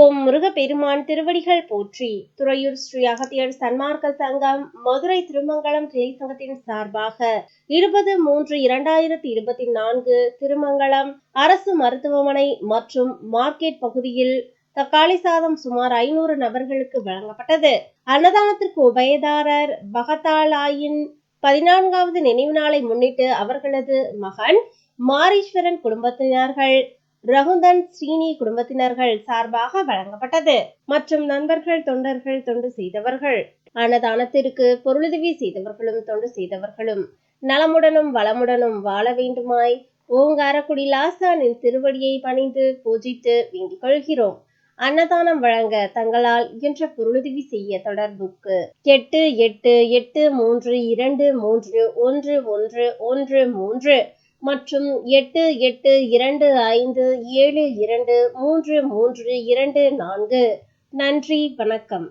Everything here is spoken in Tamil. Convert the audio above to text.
ஓம் முருகப்பெருமான் திருவடிகள் போற்றி. துறையூர் ஸ்ரீ அகத்தியர் சன்மார்க்க சங்கம் மதுரை திருமங்கலம் கிளை சங்கத்தின் சார்பாக இருபது மூன்று இரண்டாயிரத்தி இருபத்தி நான்கு திருமங்கலம் அரசு மருத்துவமனை மற்றும் மார்க்கெட் பகுதியில் தக்காளி சாதம் சுமார் ஐநூறு நபர்களுக்கு வழங்கப்பட்டது. அன்னதானத்திற்கு உபயதாரர் பகதாலாயின் பதினான்காவது நினைவு நாளை முன்னிட்டு அவர்களது மகன் மாரீஸ்வரன் குடும்பத்தினர்கள் ரகுந்தன் ஸ்ரீனி குடும்பத்தினர்கள் சார்பாக வழங்கப்பட்டது. மற்றும் நண்பர்கள் தொண்டர்கள் தொண்டு செய்தவர்கள் அன்னதானத்திற்கு பொருளுதவி செய்தவர்களும் தொண்டு செய்தவர்களும் நலமுடனும் வளமுடனும் வாழ வேண்டுமாய் ஓங்காரக்குடி லாசானின் திருவடியை பணிந்து பூஜித்து வேண்டிக் கொள்கிறோம். அன்னதானம் வழங்க தங்களால் இயன்ற பொருளுதவி செய்ய தொடர்புக்கு எட்டு எட்டு எட்டு மூன்று இரண்டு மூன்று ஒன்று ஒன்று ஒன்று மூன்று மற்றும் எட்டு எட்டு இரண்டு ஐந்து ஏழு இரண்டு மூன்று மூன்று இரண்டு நான்கு. நன்றி வணக்கம்.